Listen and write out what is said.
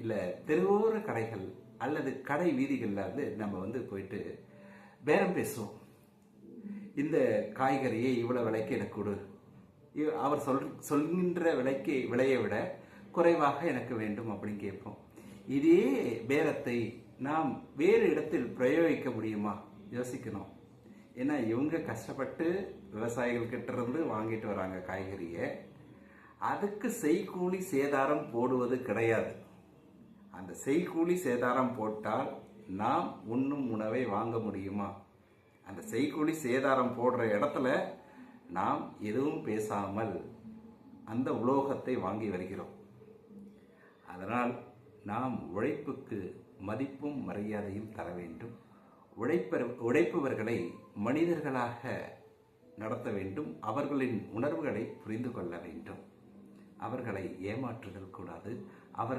இல்லை தெருவோர கடைகள் அல்லது கடை வீதிகளில் வந்து நம்ம வந்து போயிட்டு பேரம் பேசுவோம். இந்த காய்கறியை இவ்வளோ விலைக்கு எனக்கு கொடு. அவர் சொல் சொல்கின்ற விலைக்கு விலையை விட குறைவாக எனக்கு வேண்டும் அப்படின்னு கேட்போம். இதே பேரத்தை நாம் வேறு இடத்தில் பிரயோகிக்க முடியுமா? யோசிக்கணும். ஏன்னா இவங்க கஷ்டப்பட்டு விவசாயிகள்கிட்ட இருந்து வாங்கிட்டு வராங்க காய்கறியை. அதுக்கு செய்கூலி சேதாரம் போடுவது கிடையாது. அந்த செய்கூலி சேதாரம் போட்டால் நாம் உண்ணும் உணவை வாங்க முடியுமா? அந்த செய்கூலி சேதாரம் போடுற இடத்துல நாம் எதுவும் பேசாமல் அந்த உலோகத்தை வாங்கி வருகிறோம். அதனால் நாம் உழைப்புக்கு மதிப்பும் மரியாதையும் தர வேண்டும். உழைப்பர் உழைப்பவர்களை மனிதர்களாக நடத்த வேண்டும். அவர்களின் உணர்வுகளை புரிந்து கொள்ள வேண்டும். அவர்களை ஏமாற்றுதல் கூடாது. அவர்கள்